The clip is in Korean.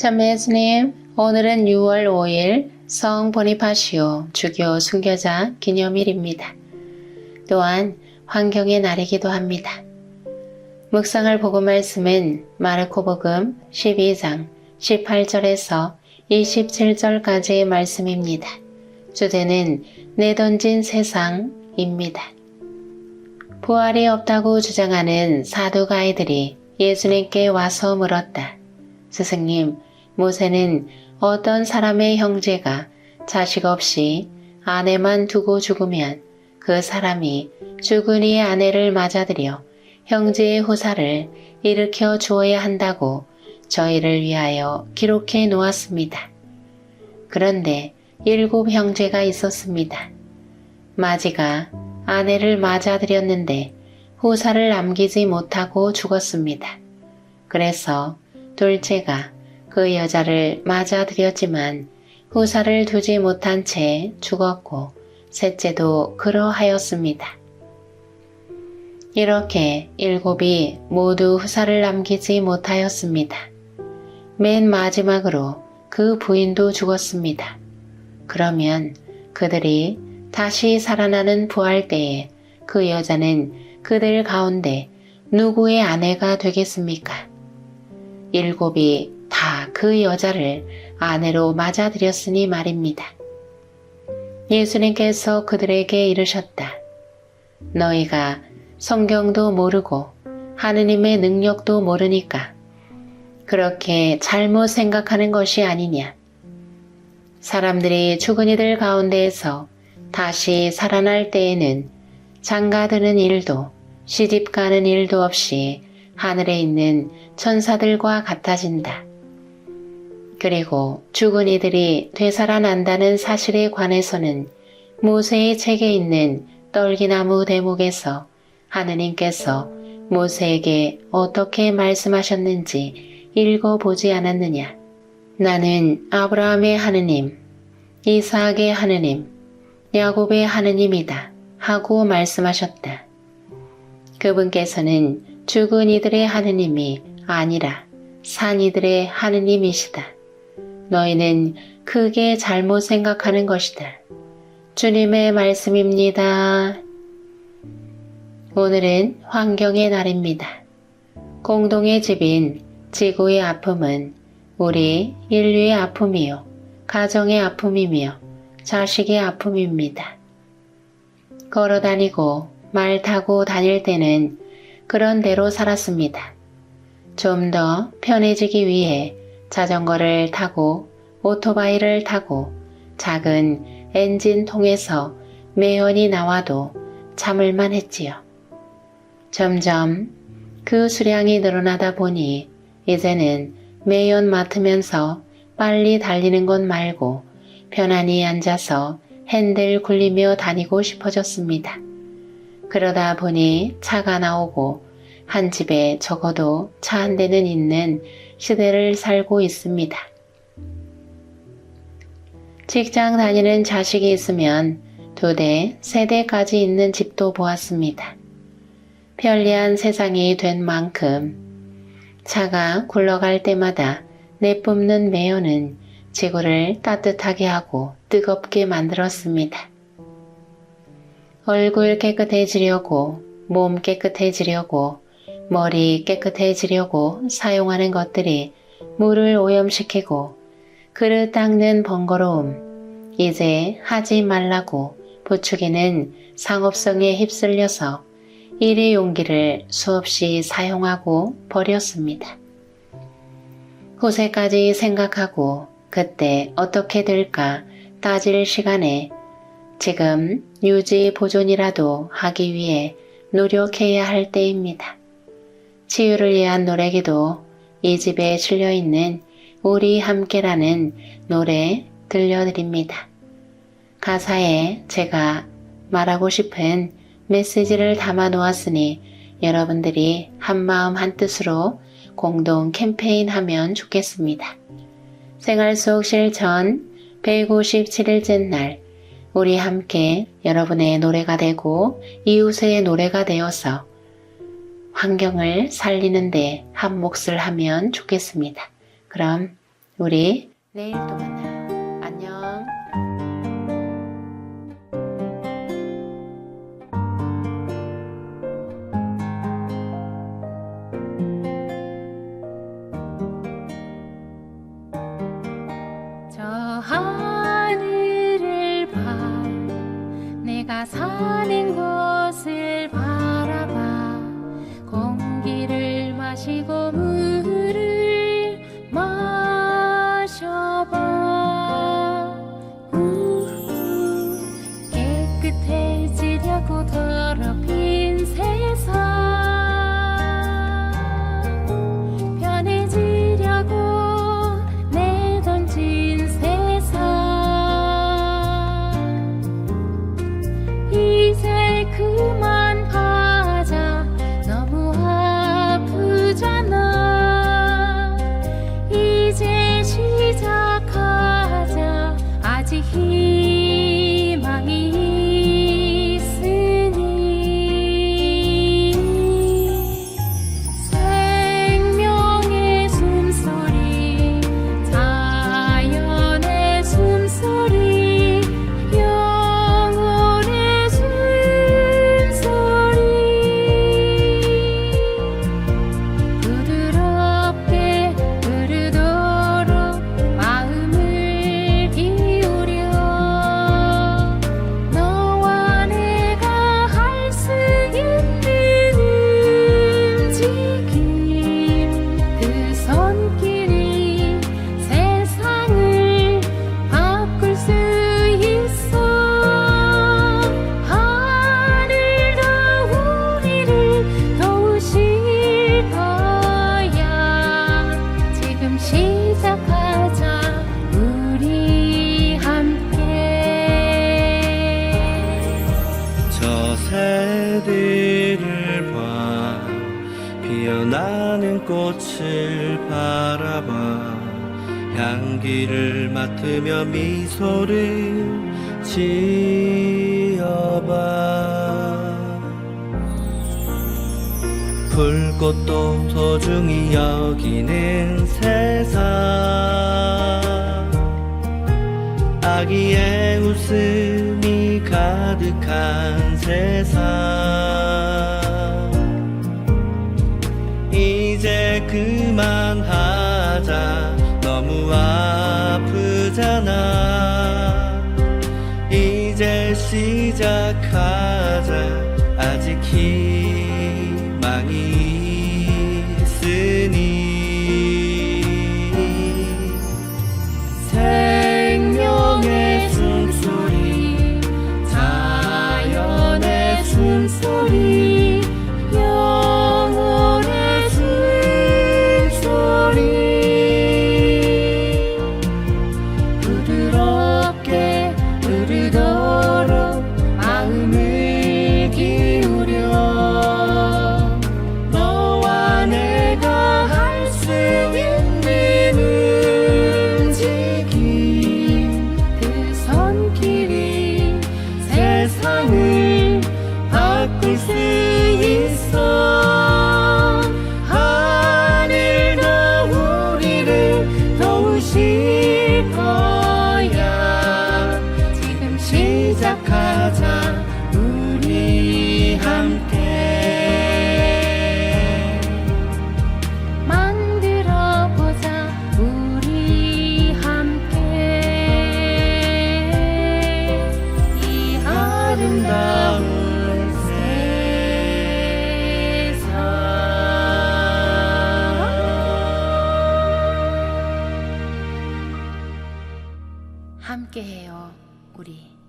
참매 예수님, 오늘은 6월 5일 성 보니파시오 주교 순교자 기념일입니다. 또한 환경의 날이기도 합니다. 묵상할 복음 말씀은 마르코 복음 12장 18절에서 27절까지의 말씀입니다. 주제는 내던진 세상입니다. 부활이 없다고 주장하는 사두가이들이 예수님께 와서 물었다. 스승님, 모세는 어떤 사람의 형제가 자식 없이 아내만 두고 죽으면 그 사람이 죽은 이의 아내를 맞아들여 형제의 후사를 일으켜 주어야 한다고 저희를 위하여 기록해 놓았습니다. 그런데 일곱 형제가 있었습니다. 마지가 아내를 맞아들였는데 후사를 남기지 못하고 죽었습니다. 그래서 둘째가 그 여자를 맞아들였지만 후사를 두지 못한 채 죽었고 셋째도 그러하였습니다. 이렇게 일곱이 모두 후사를 남기지 못하였습니다. 맨 마지막으로 그 부인도 죽었습니다. 그러면 그들이 다시 살아나는 부활 때에 그 여자는 그들 가운데 누구의 아내가 되겠습니까? 일곱이 다 그 여자를 아내로 맞아들였으니 말입니다. 예수님께서 그들에게 이르셨다. 너희가 성경도 모르고 하느님의 능력도 모르니까 그렇게 잘못 생각하는 것이 아니냐. 사람들이 죽은 이들 가운데에서 다시 살아날 때에는 장가드는 일도 시집 가는 일도 없이 하늘에 있는 천사들과 같아진다. 그리고 죽은 이들이 되살아난다는 사실에 관해서는 모세의 책에 있는 떨기나무 대목에서 하느님께서 모세에게 어떻게 말씀하셨는지 읽어보지 않았느냐. 나는 아브라함의 하느님, 이삭의 하느님, 야곱의 하느님이다 하고 말씀하셨다. 그분께서는 죽은 이들의 하느님이 아니라 산 이들의 하느님이시다. 너희는 크게 잘못 생각하는 것이다. 주님의 말씀입니다. 오늘은 환경의 날입니다. 공동의 집인 지구의 아픔은 우리 인류의 아픔이요, 가정의 아픔이며 자식의 아픔입니다. 걸어 다니고 말 타고 다닐 때는 그런 대로 살았습니다. 좀 더 편해지기 위해 자전거를 타고 오토바이를 타고 작은 엔진 통에서 매연이 나와도 참을만 했지요. 점점 그 수량이 늘어나다 보니 이제는 매연 맡으면서 빨리 달리는 것 말고 편안히 앉아서 핸들 굴리며 다니고 싶어졌습니다. 그러다 보니 차가 나오고 한 집에 적어도 차 한 대는 있는 시대를 살고 있습니다. 직장 다니는 자식이 있으면 두 대, 세 대까지 있는 집도 보았습니다. 편리한 세상이 된 만큼 차가 굴러갈 때마다 내뿜는 매연은 지구를 따뜻하게 하고 뜨겁게 만들었습니다. 얼굴 깨끗해지려고, 몸 깨끗해지려고, 머리 깨끗해지려고 사용하는 것들이 물을 오염시키고 그릇 닦는 번거로움, 이제 하지 말라고 부추기는 상업성에 휩쓸려서 일의 용기를 수없이 사용하고 버렸습니다. 후세까지 생각하고 그때 어떻게 될까 따질 시간에 지금 유지 보존이라도 하기 위해 노력해야 할 때입니다. 치유를 위한 노래기도 이 집에 실려 있는 우리 함께라는 노래 들려드립니다. 가사에 제가 말하고 싶은 메시지를 담아 놓았으니 여러분들이 한마음 한뜻으로 공동 캠페인 하면 좋겠습니다. 생활 속 실천 157일째 날 우리 함께 여러분의 노래가 되고 이웃의 노래가 되어서 환경을 살리는데 한몫을 하면 좋겠습니다. 그럼 우리 내일 또 만나요. थे 저 새들을 봐. 피어나는 꽃을 바라봐. 향기를 맡으며 미소를 지어봐. 불꽃도 소중히 여기는 세상. 아기의 웃음이 가득한 세상. 이제 그만하자. 너무 아프잖아. 이제 시작하자. 아직 힘 my. 함께해요, 우리.